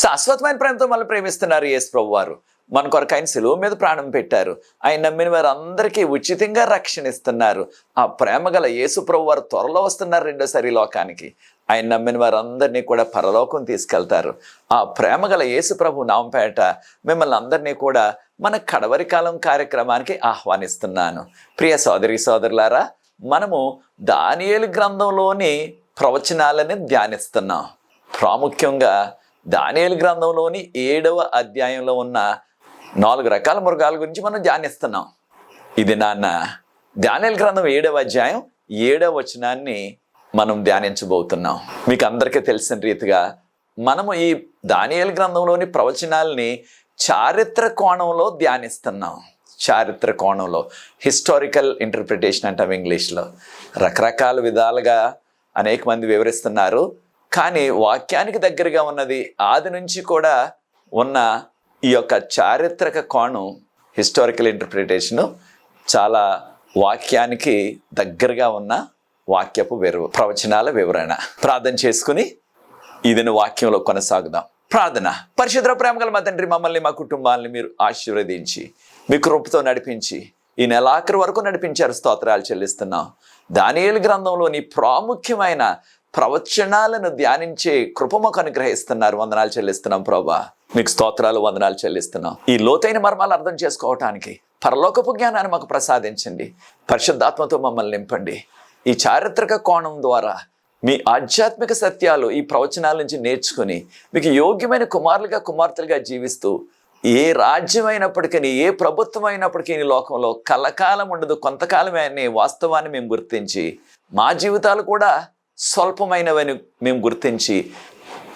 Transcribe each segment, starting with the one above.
శాశ్వతమైన ప్రేమతో మళ్ళీ ప్రేమిస్తున్నారు యేసు ప్రభు వారు. మన కొరకు ఆయన సెలవు మీద ప్రాణం పెట్టారు. ఆయన నమ్మిన వారు అందరికీ ఉచితంగా రక్షణ ఇస్తున్నారు. ఆ ప్రేమ గల యేసు ప్రభు వారు త్వరలో వస్తున్నారు రెండోసారి లోకానికి. ఆయన నమ్మిన వారందరినీ కూడా పరలోకం తీసుకెళ్తారు. ఆ ప్రేమ గల యేసు ప్రభు నాంపేట మిమ్మల్ని అందరినీ కూడా మన కడవరి కాలం కార్యక్రమానికి ఆహ్వానిస్తున్నాను. ప్రియ సోదరి సోదరులారా మనము దానియేలు గ్రంథంలోని ప్రవచనాలని ధ్యానిస్తున్నాం. ప్రాముఖ్యంగా దానియలు గ్రంథంలోని ఏడవ అధ్యాయంలో ఉన్న నాలుగు రకాల మృగాల గురించి మనం ధ్యానిస్తున్నాం. ఇది నాన్న దానియేలు గ్రంథం ఏడవ అధ్యాయం ఏడవ వచనాన్ని మనం ధ్యానించబోతున్నాం. మీకు అందరికీ తెలిసిన రీతిగా మనము ఈ దానియేలు గ్రంథంలోని ప్రవచనాల్ని చారిత్ర కోణంలో ధ్యానిస్తున్నాం. చారిత్ర కోణంలో హిస్టారికల్ ఇంటర్ప్రిటేషన్ అంటాం ఇంగ్లీష్లో. రకరకాల విధాలుగా అనేక మంది వివరిస్తున్నారు. కానీ వాక్యానికి దగ్గరగా ఉన్నది ఆది నుంచి కూడా ఉన్న ఈ యొక్క చారిత్రక కోణం హిస్టారికల్ ఇంటర్ప్రిటేషను చాలా వాక్యానికి దగ్గరగా ఉన్న వాక్యపు వివర ప్రవచనాల వివరణ. ప్రార్థన చేసుకుని ఇదిన వాక్యంలో కొనసాగుదాం. ప్రార్థన. పరిశుద్ర ప్రేమగల మా తండ్రి మమ్మల్ని మా కుటుంబాలని మీరు ఆశీర్వదించి మీ కృపతో నడిపించి ఈ నెలాఖరు వరకు నడిపించారు స్తోత్రాలు చెల్లిస్తున్నాం. దానియేలు గ్రంథంలోని ప్రాముఖ్యమైన ప్రవచనాలను ధ్యానించే కృప మాకు అనుగ్రహిస్తున్నారు. వందనాలు చెల్లిస్తున్నాం ప్రభా. మీకు స్తోత్రాలు వందనాలు చెల్లిస్తున్నాం. ఈ లోతైన మర్మాలు అర్థం చేసుకోవటానికి పరలోకపు జ్ఞానాన్ని మాకు ప్రసాదించండి. పరిశుద్ధాత్మతో మమ్మల్ని నింపండి. ఈ చారిత్రక కోణం ద్వారా మీ ఆధ్యాత్మిక సత్యాలు ఈ ప్రవచనాల నుంచి నేర్చుకుని మీకు యోగ్యమైన కుమారులుగా కుమార్తెలుగా జీవిస్తూ ఏ రాజ్యం అయినప్పటికీ ఏ ప్రభుత్వం అయినప్పటికీ ఈ లోకంలో కలకాలం ఉండదు. కొంతకాలమే అనే వాస్తవాన్ని మేము గుర్తించి మా జీవితాలు కూడా స్వల్పమైనవని మేము గుర్తించి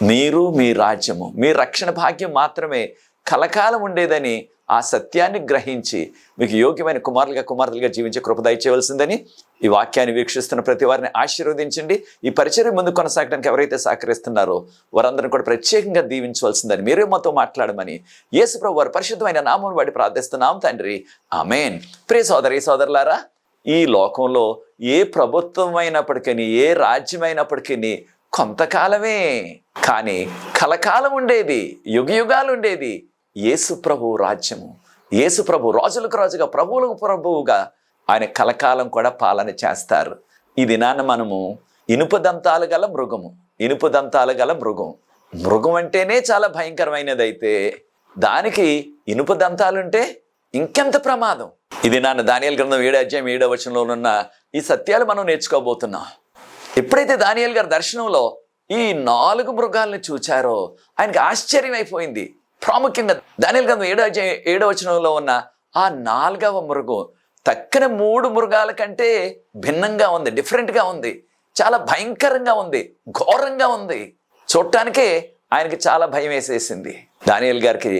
మీరు మీ రాజ్యము మీ రక్షణ భాగ్యం మాత్రమే కలకాలం ఉండేదని ఆ సత్యాన్ని గ్రహించి మీకు యోగ్యమైన కుమారులుగా కుమార్తెలుగా జీవించే కృప దయచేయవలసిందని ఈ వాక్యాన్ని వీక్షిస్తున్న ప్రతి వారిని ఆశీర్వదించండి. ఈ పరిచయం ముందు కొనసాగడానికి ఎవరైతే సహకరిస్తున్నారో వారందరిని కూడా ప్రత్యేకంగా దీవించవలసిందని మీరే మాతో మాట్లాడమని యేసుప్రభు వారు పరిశుద్ధమైన నామం వాడి ప్రార్థిస్తున్నాం తండ్రి. ఆమెన్. ప్రియ సోదరి సోదరులారా ఈ లోకంలో ఏ ప్రభుత్వం అయినప్పటికీ ఏ రాజ్యం అయినప్పటికీ కొంతకాలమే. కానీ కలకాలం ఉండేది యుగ యుగాలు ఉండేది. యేసు ప్రభు రాజ్యము. యేసు ప్రభు రాజులకు రాజుగా ప్రభువులకు ప్రభువుగా ఆయన కలకాలం కూడా పాలన చేస్తారు. ఈ దినాన మనము ఇనుప దంతాలు గల మృగము. ఇనుప దంతాలు గల మృగం. మృగం అంటేనే చాలా భయంకరమైనది అయితే దానికి ఇనుప దంతాలుంటే ఇంకెంత ప్రమాదం. ఇది నాన్న దానియల్ గ్రంథం ఏడు అధ్యాయం ఏడో వచనంలో ఉన్న ఈ సత్యాలు మనం నేర్చుకోబోతున్నాం. ఎప్పుడైతే దానియల్ గారి దర్శనంలో ఈ నాలుగు మృగాల్ని చూచారో ఆయనకి ఆశ్చర్యం అయిపోయింది. ప్రాముఖ్యంగా దానియల్ గ్రంథం ఏడో అధ్యాయం ఏడో వచనంలో ఉన్న ఆ నాలుగవ మృగం తక్కిన మూడు మృగాల కంటే భిన్నంగా ఉంది డిఫరెంట్గా ఉంది చాలా భయంకరంగా ఉంది ఘోరంగా ఉంది. చూడటానికే ఆయనకి చాలా భయం వేసేసింది. దానియల్ గారికి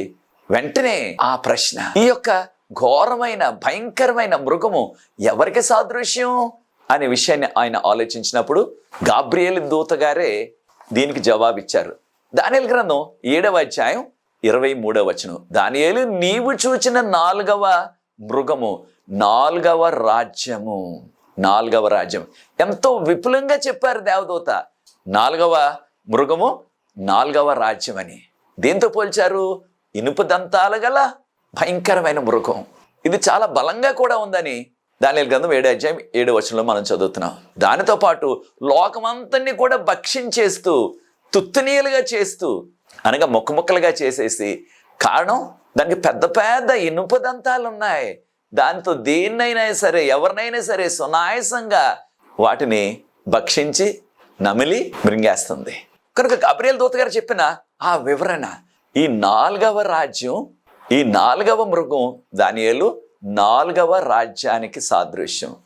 వెంటనే ఆ ప్రశ్న ఈ యొక్క ఘోరమైన భయంకరమైన మృగము ఎవరికి సాదృశ్యం? అనే విషయాన్ని ఆయన ఆలోచించినప్పుడు గాబ్రియల్ దూత గారే దీనికి జవాబిచ్చారు. దానియల్ గ్రంథం ఏడవ అధ్యాయం ఇరవై మూడవ వచనం. దానియేలు నీవు చూచిన నాలుగవ మృగము నాలుగవ రాజ్యము నాలుగవ రాజ్యం. ఎంతో విపులంగా చెప్పారు దేవదూత. నాలుగవ మృగము నాలుగవ రాజ్యం అని దేంతో పోల్చారు? ఇనుప దంతాలు గల భయంకరమైన మృగం. ఇది చాలా బలంగా కూడా ఉందని దాని గ్రంథం ఏడు అధ్యాయం ఏడు వచనంలో మనం చదువుతున్నాం. దానితో పాటు లోకమంతని కూడా భక్షించేస్తూ తుత్తునీయులుగా చేస్తూ అనగా ముక్క ముక్కలుగా చేసేసి కారణం దానికి పెద్ద పెద్ద ఇనుప దంతాలు ఉన్నాయి దాంతో దేన్నైనా సరే ఎవరినైనా సరే సునాయాసంగా వాటిని భక్షించి నమిలి మృంగేస్తుంది. కనుక అబ్రియల్ దూత గారు చెప్పిన ఆ వివరణ ఈ నాలుగవ రాజ్యం ఈ నాలుగవ మృగం దానియేలు నాలుగవ రాజ్యానికి సాదృశ్యం.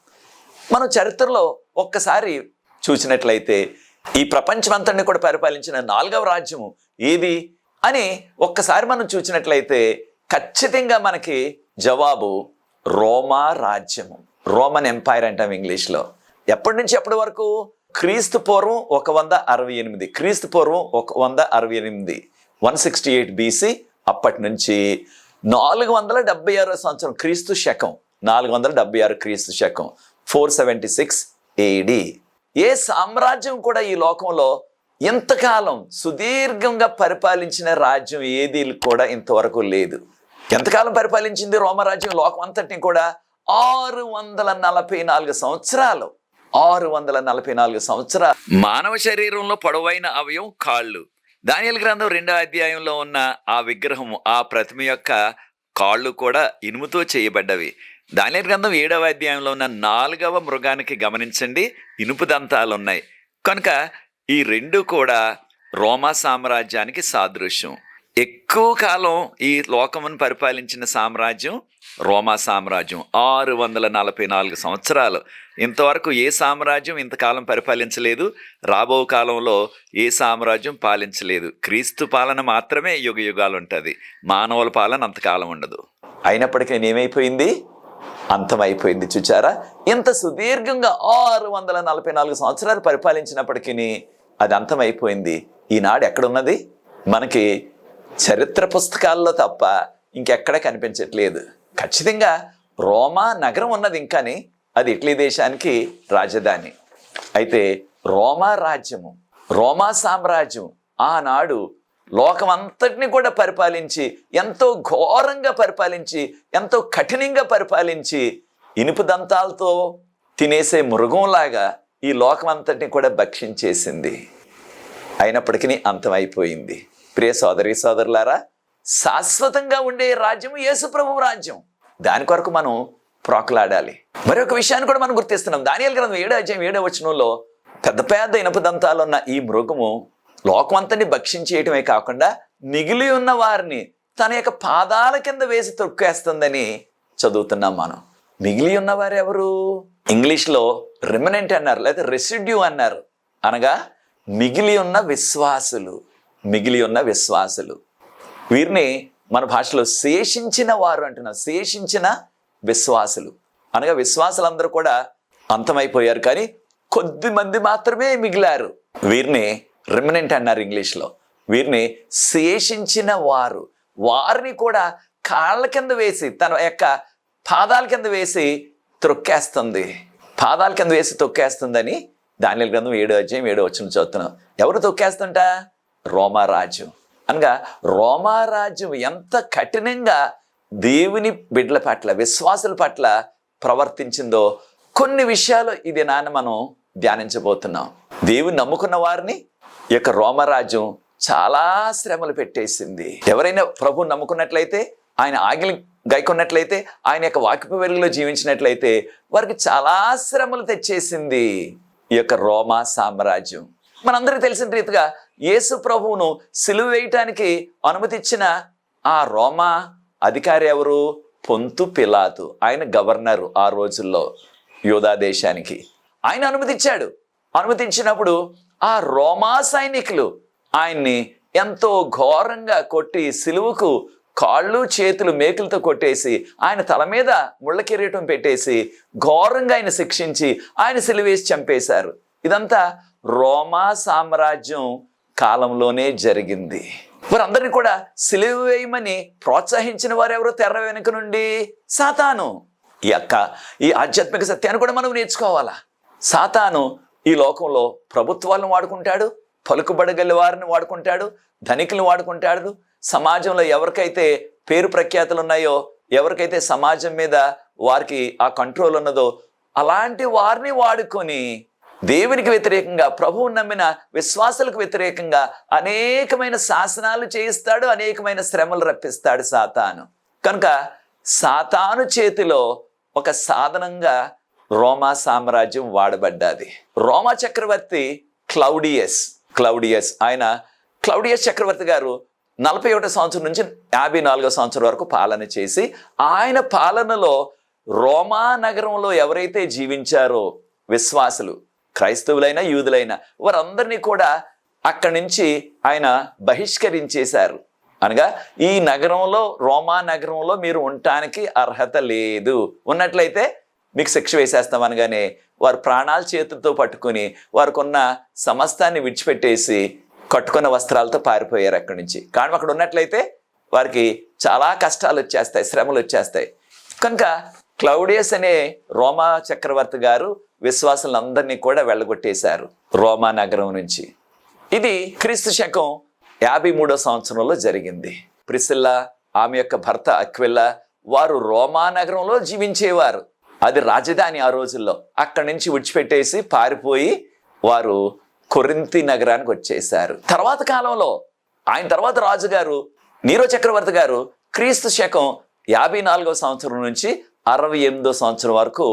మనం చరిత్రలో ఒక్కసారి చూసినట్లయితే ఈ ప్రపంచమంతటిని కూడా పరిపాలించిన నాలుగవ రాజ్యము ఏది అని ఒక్కసారి మనం చూసినట్లయితే ఖచ్చితంగా మనకి జవాబు రోమా రాజ్యము. రోమన్ ఎంపైర్ అంటాం ఇంగ్లీష్లో. ఎప్పటి నుంచి ఎప్పటి వరకు? క్రీస్తు పూర్వం ఒక వంద అరవై ఎనిమిది. క్రీస్తు పూర్వం ఒక వంద అరవై ఎనిమిది. వన్ సిక్స్టీ ఎయిట్ బీసీ అప్పటి నుంచి నాలుగు వందల డెబ్బై ఆరో సంవత్సరం క్రీస్తు శకం నాలుగు వందల డెబ్బై ఆరు క్రీస్తు శకం four seventy six A D సామ్రాజ్యం కూడా ఈ లోకంలో ఇంతకాలం సుదీర్ఘంగా పరిపాలించిన రాజ్యం ఏది కూడా ఇంతవరకు లేదు. ఎంతకాలం పరిపాలించింది రోమరాజ్యం లోకం అంతటిని కూడా ఆరు వందల నలభై నాలుగు సంవత్సరాలు. ఆరు వందల నలభై నాలుగు సంవత్సరాలు. మానవ శరీరంలో పొడవైన అవయం కాళ్ళు. దానియల్ గ్రంథం రెండో అధ్యాయంలో ఉన్న ఆ విగ్రహము ఆ ప్రతిమ యొక్క కాళ్ళు కూడా ఇనుముతో చేయబడ్డవి. దానియల్ గ్రంథం ఏడవ అధ్యాయంలో ఉన్న నాలుగవ మృగానికి గమనించండి ఇనుపు దంతాలు ఉన్నాయి కనుక ఈ రెండు కూడా రోమా సామ్రాజ్యానికి సాదృశ్యం. ఎక్కువ కాలం ఈ లోకమును పరిపాలించిన సామ్రాజ్యం రోమా సామ్రాజ్యం ఆరు వందల నలభై నాలుగు సంవత్సరాలు. ఇంతవరకు ఏ సామ్రాజ్యం ఇంతకాలం పరిపాలించలేదు? రాబో కాలంలో ఏ సామ్రాజ్యం పాలించలేదు? క్రీస్తు పాలన మాత్రమే యుగ యుగాలు ఉంటుంది మానవుల పాలన అంతకాలం ఉండదు. అయినప్పటికీ ఏమైపోయింది అంతమైపోయింది చూచారా? ఇంత సుదీర్ఘంగా ఆరు వందల నలభై నాలుగు సంవత్సరాలు పరిపాలించినప్పటికీ అది అంతమైపోయింది. ఈనాడు ఎక్కడున్నది? మనకి చరిత్ర పుస్తకాల్లో తప్ప ఇంకెక్కడ కనిపించట్లేదు. ఖచ్చితంగా రోమా నగరం ఉన్నది ఇంకాని అది ఇటలీ దేశానికి రాజధాని. అయితే రోమా రాజ్యము రోమా సామ్రాజ్యం ఆనాడు లోకమంతటిని కూడా పరిపాలించి ఎంతో ఘోరంగా పరిపాలించి ఎంతో కఠినంగా పరిపాలించి ఇనుపు దంతాలతో తినేసే మృగంలాగా ఈ లోకమంతటిని కూడా భక్షించేసింది. అయినప్పటికీ అంతమైపోయింది. ప్రియ సోదరి సోదరులారా శాశ్వతంగా ఉండే రాజ్యం యేసుప్రభు రాజ్యం. దాని కొరకు మనం ప్రోకలాడాలి. మరొక విషయాన్ని కూడా మనం గుర్తిస్తున్నాం. దానియాల గ్రంథం ఏడో అధ్యాయం ఏడో వచనంలో పెద్ద పెద్ద ఇనుప దంతాలు ఉన్న ఈ మృగము లోకమంతని భక్షించేయటమే కాకుండా మిగిలి ఉన్న వారిని తన యొక్క పాదాల కింద వేసి తొక్కేస్తుందని చదువుతున్నాం మనం. మిగిలి ఉన్నవారు ఎవరు? ఇంగ్లీష్లో రిమినెంట్ అన్నారు లేదా రెసిడ్యూ అన్నారు. అనగా మిగిలి ఉన్న విశ్వాసులు. మిగిలి ఉన్న విశ్వాసులు. వీరిని మన భాషలో శేషించిన వారు అంటున్నారు. శేషించిన విశ్వాసులు. అనగా విశ్వాసులందరూ కూడా అంతమైపోయారు కానీ కొద్ది మంది మాత్రమే మిగిలారు. వీరిని రిమినెంట్ అన్నారు ఇంగ్లీష్లో. వీరిని శేషించిన వారు. వారిని కూడా కాళ్ళ కింద వేసి తన యొక్క పాదాల కింద వేసి త్రొక్కేస్తుంది పాదాల కింద వేసి తొక్కేస్తుందని దానిల గ్రంథం ఏడో అధ్యాయం ఏడో వచ్చిన చదువుతున్నాం. ఎవరు తొక్కేస్తుంట? రోమారాజు అనగా రోమారాజ్యం ఎంత కఠినంగా దేవుని బిడ్డల పట్ల విశ్వాసుల పట్ల ప్రవర్తించిందో కొన్ని విషయాలు ఇది నాన్న మనం ధ్యానించబోతున్నాం. దేవుని నమ్ముకున్న వారిని యొక్క రోమరాజ్యం చాలా శ్రమలు పెట్టేసింది. ఎవరైనా ప్రభు నమ్ముకున్నట్లయితే ఆయన ఆగిలి గైకొన్నట్లయితే ఆయన యొక్క వాక్యపు వెలుగులో జీవించినట్లయితే వారికి చాలా శ్రమలు తెచ్చేసింది ఈ యొక్క రోమా సామ్రాజ్యం. మనందరికీ తెలిసిన రీతిగా యేసు ప్రభువును సిలువ వేయటానికి అనుమతిచ్చిన ఆ రోమా అధికారి ఎవరు? పొంతు పిలాతు. ఆయన గవర్నరు ఆ రోజుల్లో యోధా దేశానికి. ఆయన అనుమతిచ్చాడు. అనుమతించినప్పుడు ఆ రోమా సైనికులు ఆయన్ని ఎంతో ఘోరంగా కొట్టి సిలువకు కాళ్ళు చేతులు మేకులతో కొట్టేసి ఆయన తల మీద ముళ్ళ కిరీటం పెట్టేసి ఘోరంగా ఆయన శిక్షించి ఆయన సిలువేసి చంపేశారు. ఇదంతా రోమా సామ్రాజ్యం కాలంలోనే జరిగింది. వారందరినీ కూడా సిలువ వేయమని ప్రోత్సహించిన వారు ఎవరు తెర వెనుక నుండి? సాతాను. ఈ యొక్క ఈ ఆధ్యాత్మిక సత్యాన్ని కూడా మనం నేర్చుకోవాలా? సాతాను ఈ లోకంలో ప్రభుత్వాలను వాడుకుంటాడు పలుకుబడగల వారిని వాడుకుంటాడు ధనికులను వాడుకుంటాడు. సమాజంలో ఎవరికైతే పేరు ప్రఖ్యాతులు ఉన్నాయో ఎవరికైతే సమాజం మీద వారికి ఆ కంట్రోల్ ఉన్నదో అలాంటి వారిని వాడుకొని దేవునికి వ్యతిరేకంగా ప్రభువు నమ్మిన విశ్వాసులకు వ్యతిరేకంగా అనేకమైన శాసనాలు చేయిస్తాడు అనేకమైన శ్రమలు రప్పిస్తాడు సాతాను. కనుక సాతాను చేతిలో ఒక సాధనంగా రోమా సామ్రాజ్యం వాడబడ్డది. రోమా చక్రవర్తి క్లౌడియస్ క్లౌడియస్ ఆయన క్లౌడియస్ చక్రవర్తి గారు నలభై ఒకటో సంవత్సరం నుంచి యాభై నాలుగో సంవత్సరం వరకు పాలన చేసి ఆయన పాలనలో రోమా నగరంలో ఎవరైతే జీవించారో విశ్వాసులు క్రైస్తవులైన యూదులైన వారందరినీ కూడా అక్కడి నుంచి ఆయన బహిష్కరించేశారు. అనగా ఈ నగరంలో రోమా నగరంలో మీరు ఉండటానికి అర్హత లేదు. ఉన్నట్లయితే మీకు శిక్ష వేసేస్తాం అనగానే వారు ప్రాణాల చేతులతో పట్టుకుని వారికున్న సమస్తాన్ని విడిచిపెట్టేసి కట్టుకున్న వస్త్రాలతో పారిపోయారు అక్కడి నుంచి. కానీ అక్కడ ఉన్నట్లయితే వారికి చాలా కష్టాలు వచ్చేస్తాయి శ్రమలు వచ్చేస్తాయి. కనుక క్లౌడియస్ అనే రోమా చక్రవర్తి గారు విశ్వాసులందరినీ కూడా వెళ్ళగొట్టేశారు రోమా నగరం నుంచి. ఇది క్రీస్తు శకం యాభై మూడో సంవత్సరంలో జరిగింది. ప్రిసిల్లా ఆమె యొక్క భర్త అక్విల్లా వారు రోమా నగరంలో జీవించేవారు. అది రాజధాని ఆ రోజుల్లో. అక్కడి నుంచి విడిచిపెట్టేసి పారిపోయి వారు కొరింతి నగరానికి వచ్చేసారు తర్వాత కాలంలో ఆయన తర్వాత రాజుగారు నీరో చక్రవర్తి గారు క్రీస్తు శకం యాభై నాలుగో సంవత్సరం నుంచి అరవై ఎనిమిదో సంవత్సరం వరకు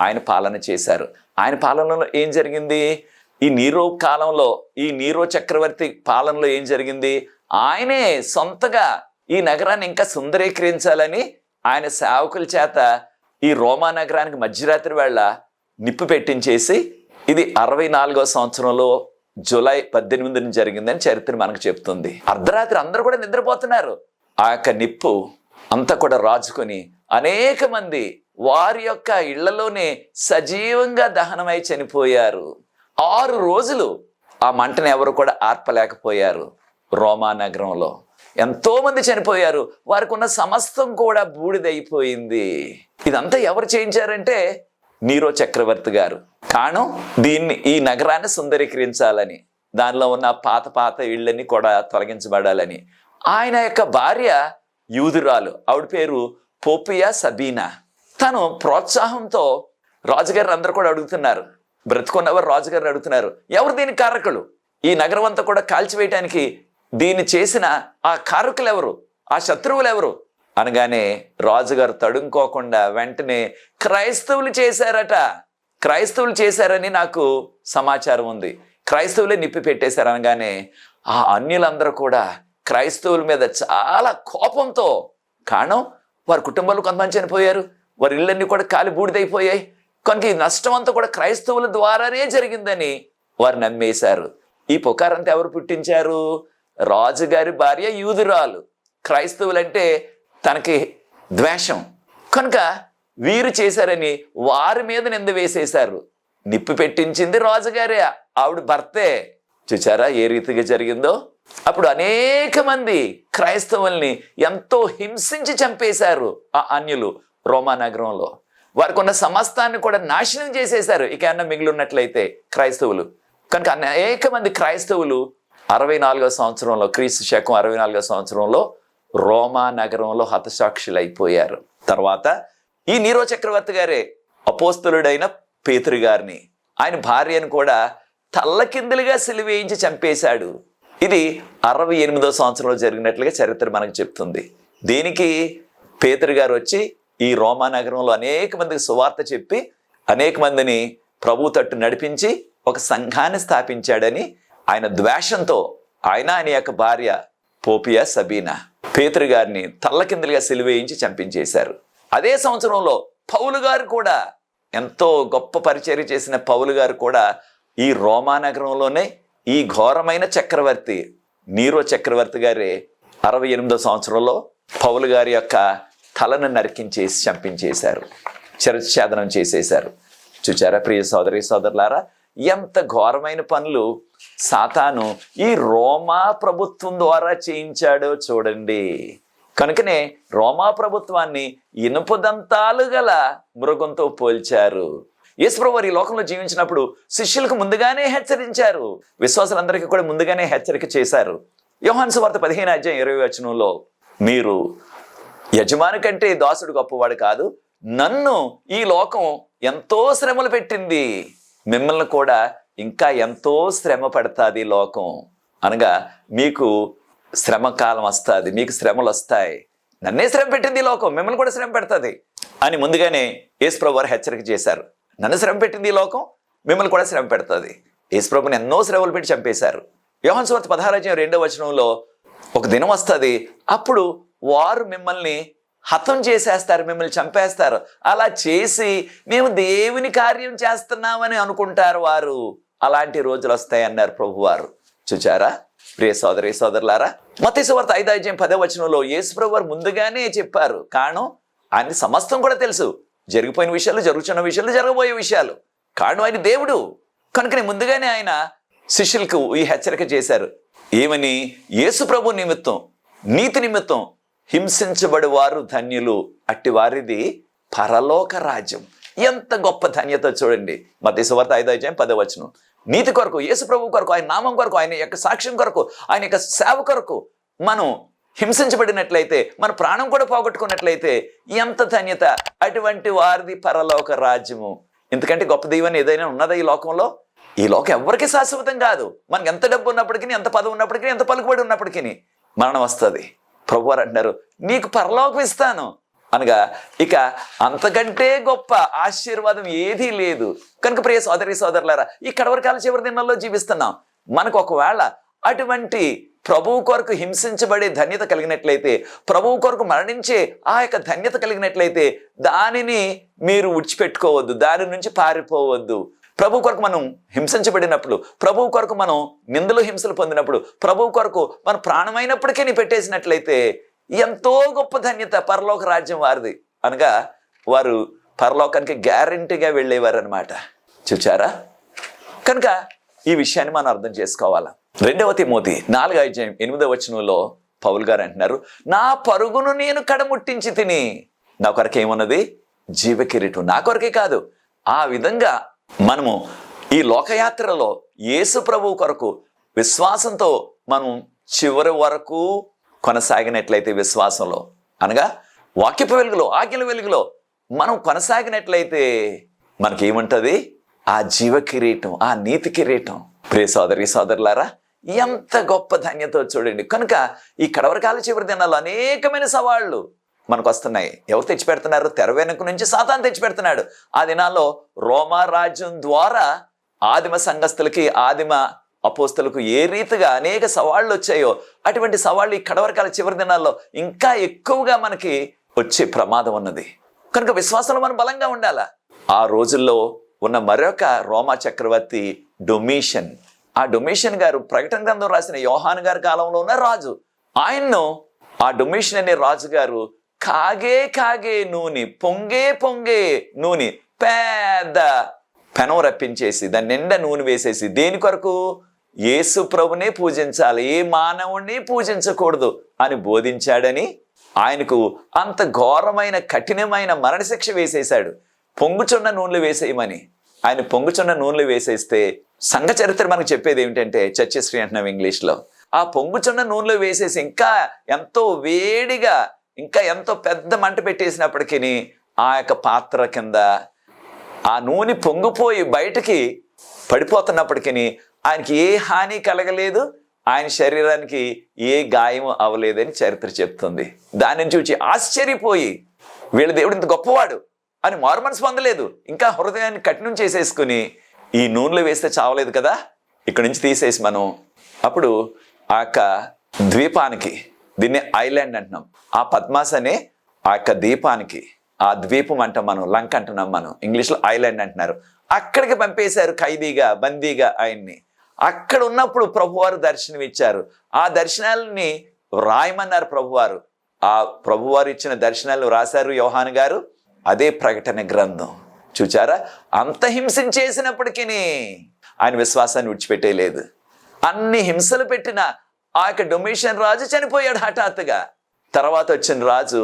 ఆయన పాలన చేశారు. ఆయన పాలనలో ఏం జరిగింది? ఈ నీరో కాలంలో ఈ నీరో చక్రవర్తి పాలనలో ఏం జరిగింది? ఆయనే సొంతగా ఈ నగరాన్ని ఇంకా సుందరీకరించాలని ఆయన సేవకుల చేత ఈ రోమా నగరానికి మధ్యరాత్రి వేళ నిప్పు పెట్టించేసి ఇది అరవై నాలుగో సంవత్సరంలో జూలై పద్దెనిమిదిని జరిగిందని చరిత్ర మనకు చెప్తుంది. అర్ధరాత్రి అందరూ కూడా నిద్రపోతున్నారు. ఆ యొక్క నిప్పు అంతా కూడా రాజుకొని అనేక మంది వారి యొక్క ఇళ్ళలోనే సజీవంగా దహనమై చనిపోయారు. ఆరు రోజులు ఆ మంటను ఎవరు కూడా ఆర్పలేకపోయారు రోమా నగరంలో. ఎంతోమంది చనిపోయారు. వారికి ఉన్న సమస్తం కూడా బూడిదైపోయింది. ఇదంతా ఎవరు చేయించారంటే నీరో చక్రవర్తి గారు. కాను దీన్ని ఈ నగరాన్ని సుందరీకరించాలని దానిలో ఉన్న పాత పాత ఇళ్ళని కూడా తొలగించబడాలని. ఆయన యొక్క భార్య యూదురాలు ఆవిడ పేరు పోపియా సబీనా. తను ప్రోత్సాహంతో రాజుగారిని అందరూ కూడా అడుగుతున్నారు. బ్రతుకున్నవారు రాజుగారిని అడుగుతున్నారు. ఎవరు దీని కారకులు? ఈ నగరం అంతా కూడా కాల్చివేయటానికి దీన్ని చేసిన ఆ కారకులు ఎవరు? ఆ శత్రువులు ఎవరు? అనగానే రాజుగారు తడుముకోకుండా వెంటనే క్రైస్తవులు చేశారట. క్రైస్తవులు చేశారని నాకు సమాచారం ఉంది. క్రైస్తవులే నిప్పి పెట్టేశారు అనగానే ఆ అన్యులందరూ కూడా క్రైస్తవుల మీద చాలా కోపంతో కారణం? వారి కుటుంబాలు కొంతమంది చనిపోయారు. వారి ఇళ్ళన్నీ కూడా కాలి బూడిదైపోయాయి కనుక ఈ నష్టం అంతా కూడా క్రైస్తవుల ద్వారానే జరిగిందని వారు నమ్మేశారు. ఈ పుకారంతా ఎవరు పుట్టించారు? రాజుగారి భార్య యూదురాలు. క్రైస్తవులంటే తనకి ద్వేషం. కనుక వీరు చేశారని వారి మీద నింద వేసేశారు. నిప్పు పెట్టించింది రాజుగారే. ఆవిడ భర్తే. చూచారా ఏ రీతిగా జరిగిందో? అప్పుడు అనేక మంది క్రైస్తవుల్ని ఎంతో హింసించి చంపేశారు ఆ అన్యులు. రోమా నగరంలో. వారికి ఉన్న సమస్తాన్ని కూడా నాశనం చేసేశారు. ఇక అన్న మిగిలి ఉన్నట్లయితే క్రైస్తవులు. కనుక అనేక మంది క్రైస్తవులు అరవై నాలుగో సంవత్సరంలో క్రీస్తు శకం అరవై నాలుగో సంవత్సరంలో రోమా నగరంలో హతసాక్షులు అయిపోయారు తర్వాత ఈ నీరో చక్రవర్తి గారే అపోస్తులుడైన పేతురు గారిని ఆయన భార్యను కూడా తల్లకిందులుగా సిలివేయించి చంపేశాడు. ఇది అరవై ఎనిమిదో సంవత్సరంలో జరిగినట్లుగా చరిత్ర మనకు చెప్తుంది. దీనికి పేతురు గారు వచ్చి ఈ రోమా నగరంలో అనేక మందికి సువార్త చెప్పి అనేక మందిని ప్రభు తట్టు నడిపించి ఒక సంఘాన్ని స్థాపించాడని ఆయన ద్వేషంతో ఆయన ఆయన యొక్క భార్య పోపియా సబీనా పేతురు గారిని తల్లకిందులుగా సిలివేయించి చంపించేశారు. అదే సంవత్సరంలో పౌలు గారు కూడా ఎంతో గొప్ప పరిచర్య చేసిన పౌలు గారు కూడా ఈ రోమా నగరంలోనే ఈ ఘోరమైన చక్రవర్తి నీరో చక్రవర్తి గారే అరవై ఎనిమిదో సంవత్సరంలో పౌలు గారి యొక్క తలను నరికించేసి చంపించేశారు. చరఛేదనం చేసేశారు. చూచారా ప్రియ సోదరి సోదరులారా? ఎంత ఘోరమైన పనులు సాతాను ఈ రోమా ప్రభుత్వం ద్వారా చేయించాడో చూడండి. కనుకనే రోమా ప్రభుత్వాన్ని ఇనుప దంతాలు గల మృగంతో పోల్చారు. యేసుప్రభు ఈ లోకంలో జీవించినప్పుడు శిష్యులకు ముందుగానే హెచ్చరించారు. విశ్వాసులందరికీ కూడా ముందుగానే హెచ్చరిక చేశారు. యోహాన్స్ వార్త పదిహేను అధ్యాయం ఇరవై వచనంలో మీరు యజమాని కంటే దాసుడు గొప్పవాడు కాదు. నన్ను ఈ లోకం ఎంతో శ్రమలు పెట్టింది. మిమ్మల్ని కూడా ఇంకా ఎంతో శ్రమ పడుతుంది లోకం. అనగా మీకు శ్రమ కాలం వస్తుంది మీకు శ్రమలు వస్తాయి. నన్నే శ్రమ పెట్టింది ఈ లోకం మిమ్మల్ని కూడా శ్రమ పెడుతుంది అని ముందుగానే యేసుప్రభు వారు హెచ్చరిక చేశారు. నన్ను శ్రమ పెట్టింది ఈ లోకం మిమ్మల్ని కూడా శ్రమ పెడుతుంది. యేసుప్రభుని ఎన్నో శ్రమలు పెట్టి చంపేశారు. యోహన్ సువార్త పదహారాజ్యం రెండో వచనంలో ఒక దినం వస్తుంది. అప్పుడు వారు మిమ్మల్ని హతం చేసేస్తారు మిమ్మల్ని చంపేస్తారు. అలా చేసి మేము దేవుని కార్యం చేస్తున్నామని అనుకుంటారు వారు. అలాంటి రోజులు వస్తాయన్నారు ప్రభువారు. చూచారా? ప్రియ సోదరి సోదరులారా? మతేశ్వార్త ఐదు పదే వచనంలో యేసుప్రభు వారు ముందుగానే చెప్పారు. కాను ఆయన సమస్తం కూడా తెలుసు. జరిగిపోయిన విషయాలు జరుగుతున్న విషయాలు జరగబోయే విషయాలు. కాను ఆయన దేవుడు. కనుకనే ముందుగానే ఆయన శిష్యులకు ఈ హెచ్చరిక చేశారు. ఏమని? యేసు ప్రభు నిమిత్తం నీతి నిమిత్తం హింసించబడి వారు ధన్యులు. అట్టి వారిది పరలోక రాజ్యం. ఎంత గొప్ప ధన్యత చూడండి. మతేశ్వార్త ఐదో అధ్యాయం పదవచనం నీతి కొరకు యేసు ప్రభు కొరకు ఆయన నామం కొరకు ఆయన యొక్క సాక్ష్యం కొరకు ఆయన యొక్క సేవ కొరకు మనం హింసించబడినట్లయితే మన ప్రాణం కూడా పోగొట్టుకున్నట్లయితే ఎంత ధన్యత. అటువంటి వారిది పరలోక రాజ్యము. ఎందుకంటే గొప్ప దైవం ఏదైనా ఉన్నదా ఈ లోకంలో? ఈ లోకం ఎవరికి శాశ్వతం కాదు. మనకి ఎంత డబ్బు ఉన్నప్పటికీ ఎంత పదవి ఉన్నప్పటికీ ఎంత పలుకుబడి ఉన్నప్పటికీ మరణం వస్తుంది. ప్రభు అంటున్నారు నీకు పరలోకం ఇస్తాను అనగా ఇక అంతకంటే గొప్ప ఆశీర్వాదం ఏదీ లేదు. కనుక ప్రియ సోదరి సోదరులారా ఈ కడవరకాల చివరి దినాల్లో జీవిస్తున్నాం. మనకు ఒకవేళ అటువంటి ప్రభువు కొరకు హింసించబడే ధన్యత కలిగినట్లయితే ప్రభువు కొరకు మరణించే ఆ యొక్క ధన్యత కలిగినట్లయితే దానిని మీరు విడిచిపెట్టుకోవద్దు దాని నుంచి పారిపోవద్దు. ప్రభు కొరకు మనం హింసించబడినప్పుడు ప్రభువు కొరకు మనం నిందలు హింసలు పొందినప్పుడు ప్రభువు కొరకు మన ప్రాణమైనప్పటికీ నీ పెట్టేసినట్లయితే ఎంతో గొప్ప ధన్యత పరలోక రాజ్యం వారిది. అనగా వారు పరలోకానికి గ్యారంటీగా వెళ్ళేవారు అనమాట చూచారా? కనుక ఈ విషయాన్ని మనం అర్థం చేసుకోవాలా? రెండవ తిమోతి నాలుగు అధ్యాయం ఎనిమిదవ వచనంలో పౌల్ గారు అంటున్నారు నా పరుగును నేను కడముట్టించి తిని నా కొరకు జీవ కిరీటం నా కొరకే కాదు ఆ విధంగా మనము ఈ లోకయాత్రలో యేసు ప్రభువు కొరకు విశ్వాసంతో మనం చివరి వరకు కొనసాగినట్లయితే విశ్వాసంలో. అనగా వాక్యపు వెలుగులో ఆజ్ఞల వెలుగులో మనం కొనసాగినట్లయితే మనకేముంటుంది? ఆ జీవ కిరీటం ఆ నీతి కిరీటం. ప్రియ సోదరి సోదరులారా ఎంత గొప్ప ధన్యత చూడండి. కనుక ఈ కడవరకాల చివరి దినాల్లో అనేకమైన సవాళ్ళు మనకు వస్తున్నాయి ఎవరు తెచ్చిపెడుతున్నారు? తెర వెనుక నుంచి సాతాన్ తెచ్చిపెడుతున్నాడు. ఆ దినాల్లో రోమా రాజ్యం ద్వారా ఆదిమ సంఘస్థులకి ఆదిమ అపోస్తులకు ఏ రీతిగా అనేక సవాళ్ళు వచ్చాయో అటువంటి సవాళ్ళు ఈ కడవరకాల చివరి దినాల్లో ఇంకా ఎక్కువగా మనకి వచ్చే ప్రమాదం ఉన్నది. కనుక విశ్వాసంలో మనం బలంగా ఉండాలా? ఆ రోజుల్లో ఉన్న మరొక రోమా చక్రవర్తి డొమిషన్. ఆ డొమేషన్ గారు ప్రకటన గ్రంథం రాసిన యోహాన్ గారి కాలంలో ఉన్న రాజు. ఆయన్ను ఆ డొమేషన్ అనే రాజు గారు కాగే కాగే నూనె పొంగే పొంగే నూనె పెద్ద పెనం రప్పించేసి దాని నిండా నూనె వేసేసి దేని కొరకు? యేసు ప్రభునే పూజించాలి. ఏ మానవుణ్ణి పూజించకూడదు అని బోధించాడని ఆయనకు అంత ఘోరమైన కఠినమైన మరణశిక్ష వేసేశాడు. పొంగుచున్న నూనెలు వేసేయమని. ఆయన పొంగుచున్న నూనెలు వేసేస్తే సంఘ చరిత్ర మనకు చెప్పేది ఏమిటంటే చర్చశ్రీ అంటున్నాం ఇంగ్లీష్లో. ఆ పొంగుచున్న నూనెలో వేసేసి ఇంకా ఎంతో వేడిగా ఇంకా ఎంతో పెద్ద మంట పెట్టేసినప్పటికీ ఆ యొక్క పాత్ర కింద ఆ నూనె పొంగిపోయి బయటికి పడిపోతున్నప్పటికీ ఆయనకి ఏ హాని కలగలేదు ఆయన శరీరానికి ఏ గాయం అవ్వలేదని చరిత్ర చెప్తుంది. దానిని చూచి ఆశ్చర్యపోయి వీళ్ళ దేవుడు ఇంత గొప్పవాడు అని మారుమనసు పొందలేదు ఇంకా హృదయాన్ని కఠినం చేసేసుకుని ఈ నూనెలో వేస్తే చావలేదు కదా? ఇక్కడి నుంచి తీసేసి మనం అప్పుడు ఆ యొక్క ద్వీపానికి దీన్ని ఐలాండ్ అంటున్నాం. ఆ పద్మాస్ అనే ఆ యొక్క ద్వీపానికి ఆ ద్వీపం అంటాం మనం లంక్ అంటున్నాం మనం. ఇంగ్లీష్లో ఐలాండ్ అంటున్నారు. అక్కడికి పంపేశారు ఖైదీగా బందీగా ఆయన్ని. అక్కడ ఉన్నప్పుడు ప్రభువారు దర్శనం ఇచ్చారు ఆ దర్శనాలని రాయమన్నారు ప్రభువారు. ఆ ప్రభువారు ఇచ్చిన దర్శనాలు రాశారు యోహాన్ గారు. అదే ప్రకటన గ్రంథం. చూచారా? అంత హింసించేసినప్పటికీ ఆయన విశ్వాసాన్ని విడిచిపెట్టేలేదు. అన్ని హింసలు పెట్టిన ఆ యొక్క డొమేషన్ రాజు చనిపోయాడు హఠాత్తుగా. తర్వాత వచ్చిన రాజు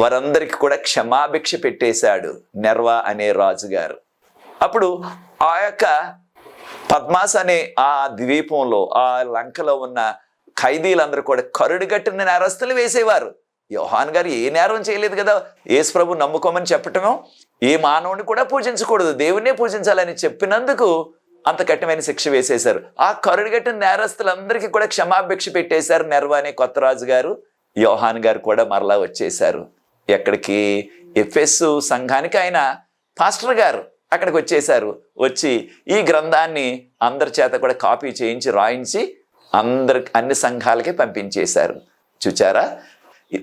వారందరికీ కూడా క్షమాభిక్ష పెట్టేశాడు నెర్వా అనే రాజుగారు. అప్పుడు ఆ యొక్క పద్మాస్ అనే ఆ ద్వీపంలో ఆ లంకలో ఉన్న ఖైదీలందరూ కూడా కరుడుగట్టిన నేరస్తులు వేసేవారు. యోహాన్ గారు ఏ నేరం చేయలేదు కదా యేసు ప్రభు నమ్ముకోమని చెప్పటమో ఏ మానవుని కూడా పూజించకూడదు దేవుణ్ణే పూజించాలని చెప్పినందుకు అంత కఠినమైన శిక్ష వేసేశారు. ఆ కరుడుగట్టిన నేరస్తులందరికీ కూడా క్షమాభిక్ష పెట్టేశారు నెర్వానే కొత్త రాజు గారు యోహాన్ గారు కూడా మరలా వచ్చేశారు. ఎక్కడికి? ఎఫ్ఎస్ సంఘానికి ఆయన పాస్టర్ గారు అక్కడికి వచ్చేశారు. వచ్చి ఈ గ్రంథాన్ని అందరి చేత కూడా కాపీ చేయించి రాయించి అందరి అన్ని సంఘాలకి పంపించేశారు. చూచారా?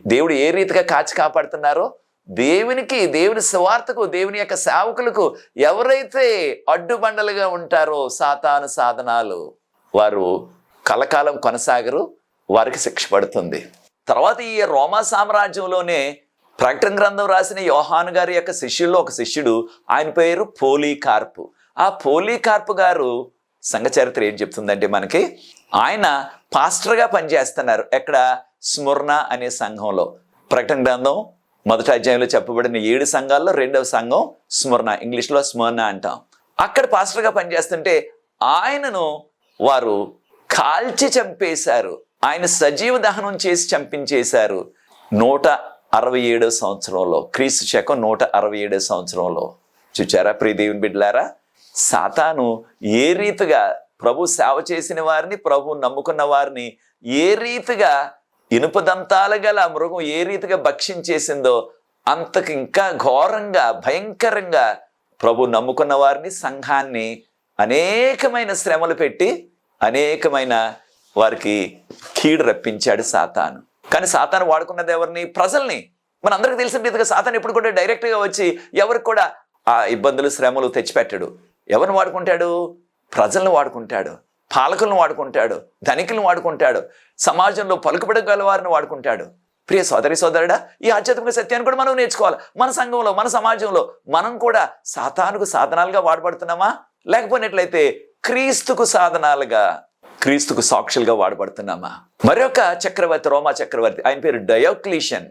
దేవుడు ఏ రీతిగా కాచి కాపాడుతున్నారో దేవునికి దేవుని స్వార్థకు దేవుని యొక్క సేవకులకు ఎవరైతే అడ్డుబండలుగా ఉంటారో సాతాను సాధనాలు వారు కలకాలం కొనసాగరు వారికి శిక్ష పడుతుంది. తర్వాత ఈ రోమా సామ్రాజ్యంలోనే ప్రకటన గ్రంథం రాసిన యోహాను గారి యొక్క శిష్యుల్లో ఒక శిష్యుడు ఆయన పేరు పోలీకార్పు. ఆ పోలీకార్పు గారు సంఘ చరిత్ర ఏం చెప్తుందంటే మనకి ఆయన పాస్టర్గా పనిచేస్తున్నారు ఎక్కడ? స్మరణ అనే సంఘంలో. ప్రకటన గ్రంథం మొదటి అధ్యాయంలో చెప్పబడిన ఏడు సంఘాల్లో రెండవ సంఘం స్మరణ ఇంగ్లీష్లో స్మరణ అంటాం. అక్కడ పాస్టర్గా పనిచేస్తుంటే ఆయనను వారు కాల్చి చంపేశారు. ఆయన సజీవ దహనం చేసి చంపించేశారు. నూట అరవై ఏడో సంవత్సరంలో క్రీస్తు శకం నూట అరవై ఏడో సంవత్సరంలో. చూచారా ప్రీదేవిని బిడ్డలారా? సాతాను ఏ రీతిగా ప్రభు సేవ చేసిన వారిని ప్రభు నమ్ముకున్న వారిని ఏ రీతిగా ఇనుప దంతాలు గల ఆ మృగం ఏ రీతిగా భక్షించేసిందో అంతకు ఇంకా ఘోరంగా భయంకరంగా ప్రభు నమ్ముకున్న వారిని సంఘాన్ని అనేకమైన శ్రమలు పెట్టి అనేకమైన వారికి కీడు రప్పించాడు సాతాను. కానీ సాతాను వాడుకున్నది ఎవరిని? ప్రజల్ని. మనందరికీ తెలిసిన రీతిగా సాతాను ఎప్పుడు కూడా డైరెక్ట్గా వచ్చి ఎవరికి కూడా ఆ ఇబ్బందులు శ్రమలు తెచ్చిపెట్టాడు. ఎవరిని వాడుకుంటాడు? ప్రజలను వాడుకుంటాడు. పాలకులను వాడుకుంటాడు ధనికులను వాడుకుంటాడు సమాజంలో పలుకుబడగల వారిని వాడుకుంటాడు. ప్రియ సోదరి సోదరుడా ఈ ఆధ్యాత్మిక సత్యాన్ని కూడా మనం నేర్చుకోవాలి. మన సంఘంలో మన సమాజంలో మనం కూడా సాతానుకు సాధనాలుగా వాడబడుతున్నామా? లేకపోయినట్లయితే క్రీస్తుకు సాధనాలుగా క్రీస్తుకు సాక్షులుగా వాడబడుతున్నామా? మరొక చక్రవర్తి రోమా చక్రవర్తి ఆయన పేరు డయోక్లీషన్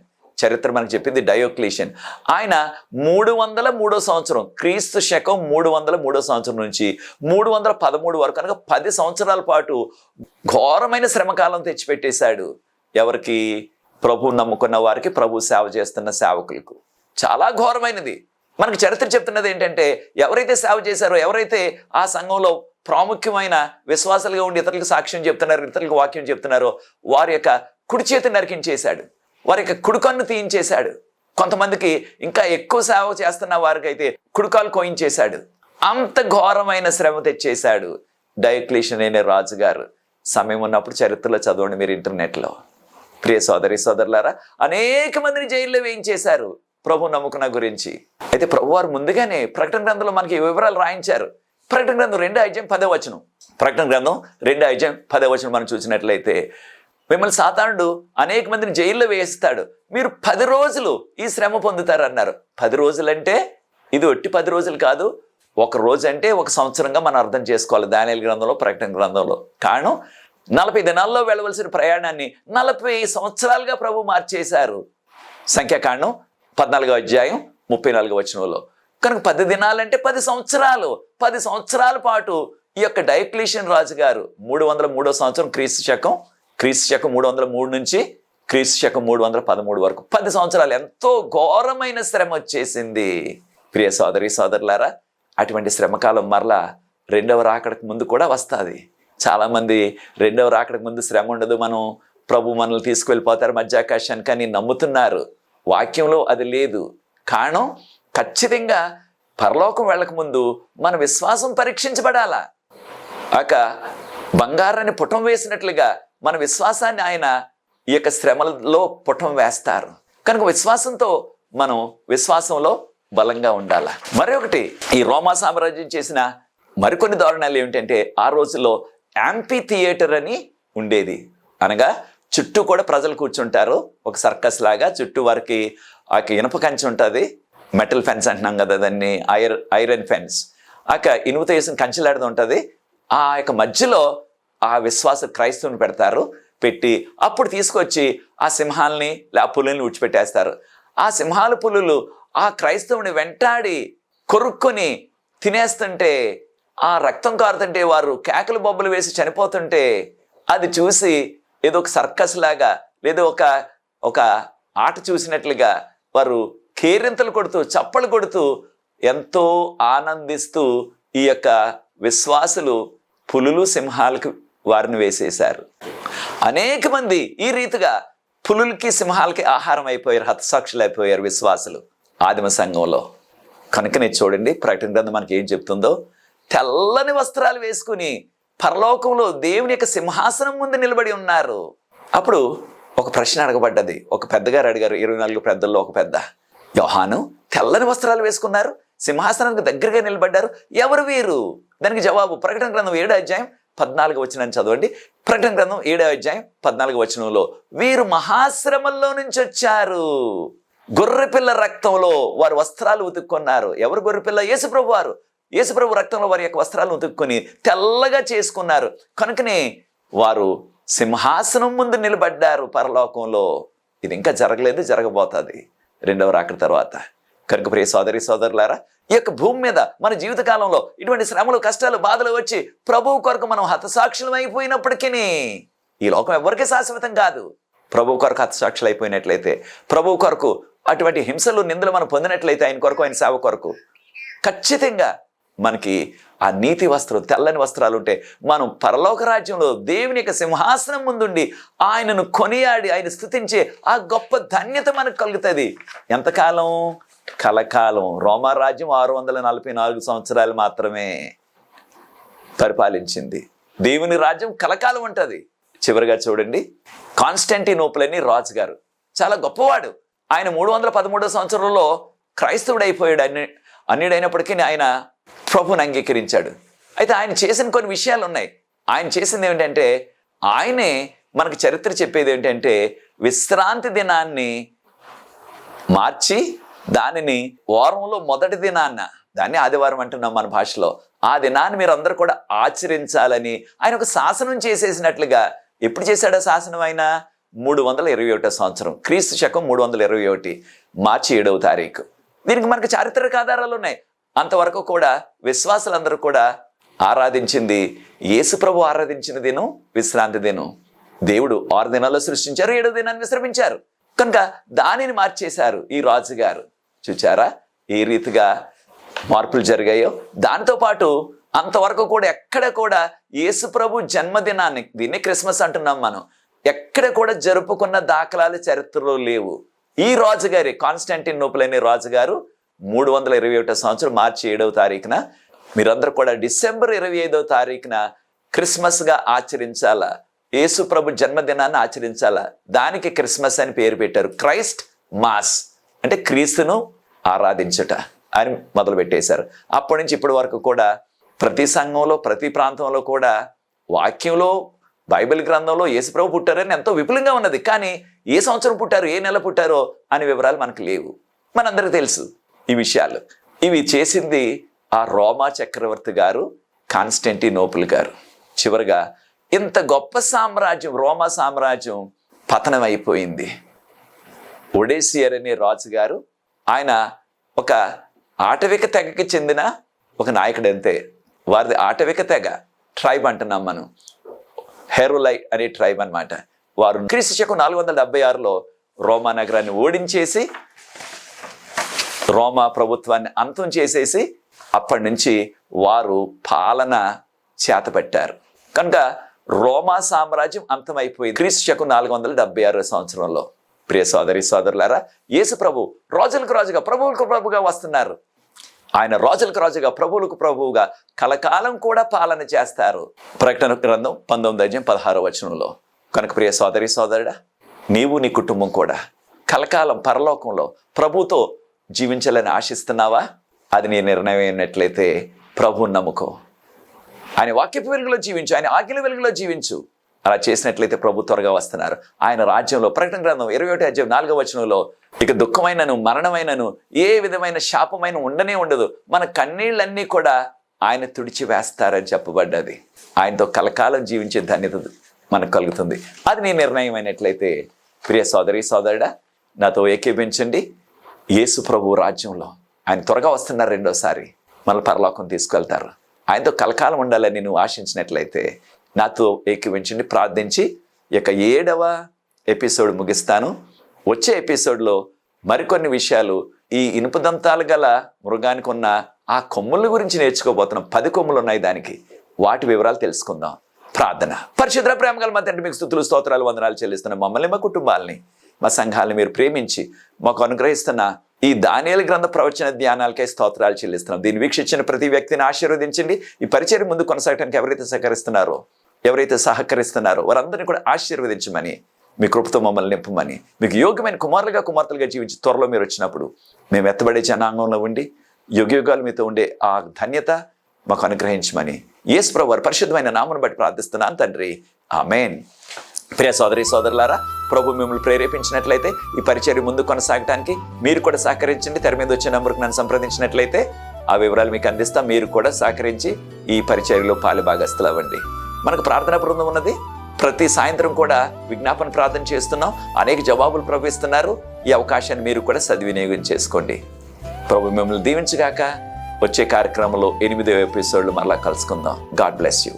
చరిత్ర మనకు చెప్పింది డయోక్లేషన్ ఆయన మూడు వందల మూడో సంవత్సరం క్రీస్తు శకం మూడు వందల మూడో సంవత్సరం నుంచి మూడు వందల పదమూడు వరకు కనుక పది సంవత్సరాల పాటు ఘోరమైన శ్రమకాలం తెచ్చిపెట్టేశాడు. ఎవరికి? ప్రభు నమ్ముకున్న వారికి ప్రభు సేవ చేస్తున్న సేవకులకు. చాలా ఘోరమైనది. మనకు చరిత్ర చెప్తున్నది ఏంటంటే ఎవరైతే సేవ చేశారో ఎవరైతే ఆ సంఘంలో ప్రాముఖ్యమైన విశ్వాసాలుగా ఉండి ఇతరులకు సాక్ష్యం చెప్తున్నారు ఇతరులకు వాక్యం చెప్తున్నారో వారి యొక్క కుడి చేతి నరికించేశాడు. వారి యొక్క కుడుకన్ను తీయించేశాడు. కొంతమందికి ఇంకా ఎక్కువ సేవ చేస్తున్న వారికి అయితే కుడుకాలు కోయించేశాడు. అంత ఘోరమైన శ్రమ తెచ్చేశాడు డయోక్లీషన్ అనే రాజుగారు. సమయం ఉన్నప్పుడు చరిత్రలో చదవండి మీరు ఇంటర్నెట్లో. ప్రియ సోదరి సోదరులారా అనేక మందిని జైల్లో వేయించేశారు ప్రభు నమ్ముకున్న గురించి. అయితే ప్రభు వారు ముందుగానే ప్రకటన గ్రంథంలో మనకి వివరాలు రాయించారు. ప్రకటన గ్రంథం రెండో అధ్యాయం పదవచనం ప్రకటన గ్రంథం రెండో అధ్యాయం పదవచనం మనం చూసినట్లయితే మిమ్మల్ని సాతానుడు అనేక మందిని జైల్లో వేస్తాడు మీరు పది రోజులు ఈ శ్రమ పొందుతారు అన్నారు పది రోజులంటే? ఇది ఒట్టి పది రోజులు కాదు. ఒక రోజు అంటే ఒక సంవత్సరంగా మనం అర్థం చేసుకోవాలి దానియలు గ్రంథంలో ప్రకటన గ్రంథంలో. కారణం? నలభై దినాల్లో వెళ్ళవలసిన ప్రయాణాన్ని నలభై సంవత్సరాలుగా ప్రభు మార్చేశారు. సంఖ్యాకాండం పద్నాలుగో అధ్యాయం ముప్పై నాలుగో వచనంలో. కనుక పది దినాలంటే పది సంవత్సరాలు. పది సంవత్సరాల పాటు ఈ యొక్క డైక్లీషియన్ రాజు గారు మూడు వందల మూడో సంవత్సరం క్రీస్తు శకం క్రీస్తు మూడు వందల మూడు నుంచి క్రీస్తు మూడు వందల పదమూడు వరకు. పది సంవత్సరాలు ఎంతో ఘోరమైన శ్రమ వచ్చేసింది. ప్రియ సోదరి సోదరులారా అటువంటి శ్రమకాలం మరలా రెండవ రాకడకు ముందు కూడా వస్తుంది. చాలామంది రెండవ రాకడకు ముందు శ్రమ ఉండదు మనం ప్రభు మనల్ని తీసుకువెళ్ళిపోతారు మధ్యాకాశానికి అని నమ్ముతున్నారు. వాక్యంలో అది లేదు. కారణం ఖచ్చితంగా పరలోకం వెళ్ళక ముందు మన విశ్వాసం పరీక్షించబడాలా? ఆక బంగారాన్ని పుటం వేసినట్లుగా మన విశ్వాసాన్ని ఆయన ఈ యొక్క శ్రమలలో పుటం వేస్తారు. కనుక విశ్వాసంతో మనం విశ్వాసంలో బలంగా ఉండాల. మరొకటి ఈ రోమా సామ్రాజ్యం చేసిన మరికొన్ని దారుణాలు ఏమిటంటే ఆ రోజుల్లో యాంపీ థియేటర్ అని ఉండేది. అనగా చుట్టూ కూడా ప్రజలు కూర్చుంటారు. ఒక సర్కస్ లాగా చుట్టూ వారికి ఆ యొక్క ఇనుప కంచె ఉంటుంది. మెటల్ ఫెన్స్ అంటున్నాం కదా దాన్ని ఐర్ ఐరన్ ఫెన్స్. ఆ యొక్క ఇనుముతో వేసిన కంచెలాడదు ఉంటుంది. ఆ యొక్క మధ్యలో ఆ విశ్వాస క్రైస్తవుని పెడతారు పెట్టి అప్పుడు తీసుకొచ్చి ఆ సింహాల్ని ఆ పులుల్ని విడిచిపెట్టేస్తారు. ఆ సింహాల పులులు ఆ క్రైస్తవుని వెంటాడి కొరుక్కొని తినేస్తుంటే ఆ రక్తం కారుతుంటే వారు కేకలు బొబ్బలు వేసి చనిపోతుంటే అది చూసి ఏదో ఒక సర్కస్ లాగా లేదా ఒక ఒక ఆట చూసినట్లుగా వారు కేరింతలు కొడుతూ చప్పలు కొడుతూ ఎంతో ఆనందిస్తూ ఈ యొక్క విశ్వాసులు పులులు సింహాలకు వారిని వేసేశారు. అనేక మంది ఈ రీతిగా పులులకి సింహాలకి ఆహారం అయిపోయారు హతసాక్షులు అయిపోయారు విశ్వాసులు ఆదిమ సంఘంలో. కనుకనే చూడండి ప్రకటన గ్రంథం మనకి ఏం చెప్తుందో? తెల్లని వస్త్రాలు వేసుకుని పరలోకంలో దేవుని యొక్క సింహాసనం ముందు నిలబడి ఉన్నారు. అప్పుడు ఒక ప్రశ్న అడగబడ్డది. ఒక పెద్దగారు అడిగారు ఇరవై నాలుగు పెద్దల్లో ఒక పెద్ద. యోహాను తెల్లని వస్త్రాలు వేసుకున్నారు సింహాసనానికి దగ్గరగా నిలబడ్డారు. ఎవరు వీరు? దానికి జవాబు ప్రకటన గ్రంథం ఏడు అధ్యాయం పద్నాలుగు వచ్చిన చదవండి. ప్రకటన గ్రంథం ఏడవ అధ్యాయం పద్నాలుగు వచనంలో వీరు మహాశ్రమంలో నుంచి వచ్చారు. గొర్రెపిల్ల రక్తంలో వారు వస్త్రాలు ఉతుక్కున్నారు. ఎవరు గొర్రెపిల్ల? యేసుప్రభు వారు. యేసుప్రభు రక్తంలో వారి యొక్క వస్త్రాలు ఉతుక్కుని తెల్లగా చేసుకున్నారు. కనుకనే వారు సింహాసనం ముందు నిలబడ్డారు పరలోకంలో. ఇది ఇంకా జరగలేదు జరగబోతుంది. రెండవ రాకడ తర్వాత. కనుక ప్రియ సోదరి సోదరులారా ఈ యొక్క భూమి మీద మన జీవితకాలంలో ఇటువంటి శ్రమలు కష్టాలు బాధలు వచ్చి ప్రభువు కొరకు మనం హతసాక్షులం అయిపోయినప్పటికీ ఈ లోకం ఎవరికీ శాశ్వతం కాదు. ప్రభు కొరకు హతసాక్షులు అయిపోయినట్లయితే ప్రభు కొరకు అటువంటి హింసలు నిందలు మనం పొందినట్లయితే ఆయన కొరకు ఆయన సేవ కొరకు ఖచ్చితంగా మనకి ఆ నీతి వస్త్రం తెల్లని వస్త్రాలు ఉంటే మనం పరలోక రాజ్యంలో దేవుని యొక్క సింహాసనం ముందుండి ఆయనను కొనియాడి ఆయన స్థుతించే ఆ గొప్ప ధన్యత మనకు కలుగుతుంది. ఎంతకాలం? కలకాలం. రోమా రాజ్యం ఆరు వందల నలభై నాలుగు సంవత్సరాలు మాత్రమే పరిపాలించింది. దేవుని రాజ్యం కలకాలం ఉంటుంది చివరిగా చూడండి. కాన్స్టంటినోపుల్ అని రాజు గారు చాలా గొప్పవాడు. ఆయన మూడు వందల పదమూడో సంవత్సరంలో క్రైస్తవుడు అయిపోయాడు అన్ని అన్యుడైనప్పటికీ ఆయన ప్రభుని అంగీకరించాడు. అయితే ఆయన చేసిన కొన్ని విషయాలు ఉన్నాయి ఆయన చేసింది ఏమిటంటే ఆయనే మనకు చరిత్ర చెప్పేది ఏంటంటే విశ్రాంతి దినాన్ని మార్చి దానిని వారంలో మొదటి దినాన్న దాన్ని ఆదివారం అంటున్నాం మన భాషలో. ఆ దినాన్ని మీరు అందరూ కూడా ఆచరించాలని ఆయన ఒక శాసనం చేసేసినట్లుగా. ఎప్పుడు చేశాడు ఆ శాసనం ఆయన? మూడు వందల ఇరవై ఒకటో సంవత్సరం. క్రీస్తు శకం మూడు వందల ఇరవై ఒకటి మార్చి ఏడవ తారీఖు. దీనికి మనకు చారిత్రక ఆధారాలు ఉన్నాయి. అంతవరకు కూడా విశ్వాసులందరూ కూడా ఆరాధించింది యేసుప్రభు ఆరాధించిన దినం విశ్రాంతి దినం. దేవుడు ఆరు దినాల్లో సృష్టించారు ఏడో దినాన్ని విశ్రమించారు. కనుక దానిని మార్చేశారు ఈ రాజుగారు. చూచారా? ఏ రీతిగా మార్పులు జరిగాయో. దాంతో పాటు అంతవరకు కూడా ఎక్కడ కూడా యేసుప్రభు జన్మదినాన్ని దీన్ని క్రిస్మస్ అంటున్నాం మనం. ఎక్కడ కూడా జరుపుకున్న దాఖలాలు చరిత్రలో లేవు. ఈ రాజుగారి కాన్స్టాంటిన్ నోపులైన రాజుగారు మూడు వందల ఇరవై ఒకటో సంవత్సరం మార్చి ఏడవ తారీఖున మీరందరూ కూడా డిసెంబర్ ఇరవై ఐదవ తారీఖున క్రిస్మస్గా ఆచరించాలా? యేసు ప్రభు జన్మదినాన్ని ఆచరించాలా? దానికి క్రిస్మస్ అని పేరు పెట్టారు. Christ mass. అంటే క్రీస్తును ఆరాధించుట అని మొదలు పెట్టేశారు. అప్పటి నుంచి ఇప్పటి వరకు కూడా ప్రతి సంఘంలో ప్రతి ప్రాంతంలో కూడా వాక్యంలో బైబిల్ గ్రంథంలో యేసుప్రభు పుట్టారని ఎంతో విపులంగా ఉన్నది. కానీ ఏ సంవత్సరం పుట్టారు ఏ నెల పుట్టారో అనే వివరాలు మనకు లేవు. మనందరికీ తెలుసు ఈ విషయాలు. ఇవి చేసింది ఆ రోమా చక్రవర్తి గారు కాన్స్టెంటినోపుల్ గారు. చివరిగా ఇంత గొప్ప సామ్రాజ్యం రోమా సామ్రాజ్యం పతనం అయిపోయింది ఒడేసియర్ అనే రాజు గారు ఆయన ఒక ఆటవిక తెగకి చెందిన ఒక నాయకుడు అంతే వారిది ఆటవిక తెగ ట్రైబ్ అంటున్నాం మనం. హెరోలై అనే ట్రైబ్ అన్నమాట. వారు క్రీస్తు శకం నాలుగు వందల డెబ్బై ఆరులో రోమా నగరాన్ని ఓడించేసి రోమా ప్రభుత్వాన్ని అంతం చేసేసి అప్పటి నుంచి వారు పాలన చేతపట్టారు. కనుక రోమా సామ్రాజ్యం అంతమైపోయింది. క్రీస్తు శకం నాలుగు వందల డెబ్బై ఆరో సంవత్సరంలో. ప్రియ సోదరి సోదరులారా యేసు ప్రభు రోజులకు రాజుగా ప్రభువులకు ప్రభుగా వస్తున్నారు. ఆయన రాజులకు రాజుగా ప్రభువులకు ప్రభువుగా కలకాలం కూడా పాలన చేస్తారు. ప్రకటన గ్రంథం పంతొమ్మిది అధ్యాయం పదహారో వచనంలో. కనుక ప్రియ సోదరి సోదరుడా నీవు నీ కుటుంబం కూడా కలకాలం పరలోకంలో ప్రభుతో జీవించాలని ఆశిస్తున్నావా? అది నీ నిర్ణయం అయినట్లయితే ప్రభువుని నమ్ముకో. ఆయన వాక్యపు వెలుగులో జీవించు ఆయన ఆజ్ఞల వెలుగులో జీవించు. అలా చేసినట్లయితే ప్రభు త్వరగా వస్తున్నారు. ఆయన రాజ్యంలో ప్రకటన గ్రంథం ఇరవై ఒకటి అధ్యాయం నాలుగో వచనంలో ఇక దుఃఖమైనను మరణమైనను ఏ విధమైన శాపమైన ఉండనే ఉండదు. మన కన్నీళ్ళన్నీ కూడా ఆయన తుడిచి వేస్తారని చెప్పబడ్డది. ఆయనతో కలకాలం జీవించే ధన్యత మనకు కలుగుతుంది. అది నీ నిర్ణయం అయినట్లయితే ప్రియ సోదరి సోదరుడా నాతో ఏకీపించండి యేసు ప్రభు రాజ్యంలో ఆయన త్వరగా వస్తున్నారు రెండోసారి. మన పరలోకం తీసుకెళ్తారు. ఆయనతో కలకాలం ఉండాలని నువ్వు ఆశించినట్లయితే నాతో ఏకీవించండి ప్రార్థించి ఈ యొక్క ఏడవ ఎపిసోడ్ ముగిస్తాను. వచ్చే ఎపిసోడ్లో మరికొన్ని విషయాలు ఈ ఇనుప దంతాలు గల మృగానికి ఉన్న ఆ కొమ్ముల గురించి నేర్చుకోబోతున్నాం. పది కొమ్ములు ఉన్నాయి దానికి. వాటి వివరాలు తెలుసుకుందాం. ప్రార్థన. పరిశుద్ర ప్రేమ గల మా మీకు స్థుతులు స్తోత్రాలు వందనాలు చెల్లిస్తున్న మమ్మల్ని మా కుటుంబాలని మా సంఘాలని మీరు ప్రేమించి మాకు అనుగ్రహిస్తున్న ఈ దానియల గ్రంథ ప్రవచన ధ్యానాలకై స్తోత్రాలు చెల్లిస్తున్నాం. దీన్ని వీక్షించిన ప్రతి వ్యక్తిని ఆశీర్వదించండి. ఈ పరిచయం ముందు కొనసాగడానికి ఎవరైతే సహకరిస్తున్నారో ఎవరైతే సహకరిస్తున్నారో వారందరినీ కూడా ఆశీర్వదించమని మీ కృపతో మమ్మల్ని నింపమని మీకు యోగ్యమైన కుమారులుగా కుమార్తెలుగా జీవించి త్వరలో మీరు వచ్చినప్పుడు మేము ఎత్తబడే జనాంగంలో ఉండి యుగయుగాలు మీతో ఉండే ఆ ధన్యత మాకు అనుగ్రహించమని ఏసు ప్రభు వారి పరిశుద్ధమైన నామను బట్టి ప్రార్థిస్తున్నాను తండ్రి. ఆమెన్. ప్రియ సోదరి సోదరులారా ప్రభు మిమ్మల్ని ప్రేరేపించినట్లయితే ఈ పరిచర్య ముందు కొనసాగడానికి మీరు కూడా సహకరించండి. తెర మీద వచ్చే నంబర్కి నన్ను సంప్రదించినట్లయితే ఆ వివరాలు మీకు అందిస్తా. మీరు కూడా సహకరించి ఈ పరిచర్యలో పాలు భాగస్తులు అవ్వండి. మనకు ప్రార్థనా బృందం ఉన్నది. ప్రతి సాయంత్రం కూడా విజ్ఞాపన ప్రార్థన చేస్తున్నాం. అనేక జవాబులు ప్రవహిస్తున్నారు ఈ అవకాశాన్ని మీరు కూడా సద్వినియోగం చేసుకోండి. ప్రభు మిమ్మల్ని దీవించగాక వచ్చే కార్యక్రమంలో ఎనిమిదో ఎపిసోడ్లు మరలా కలుసుకుందాం. God bless you.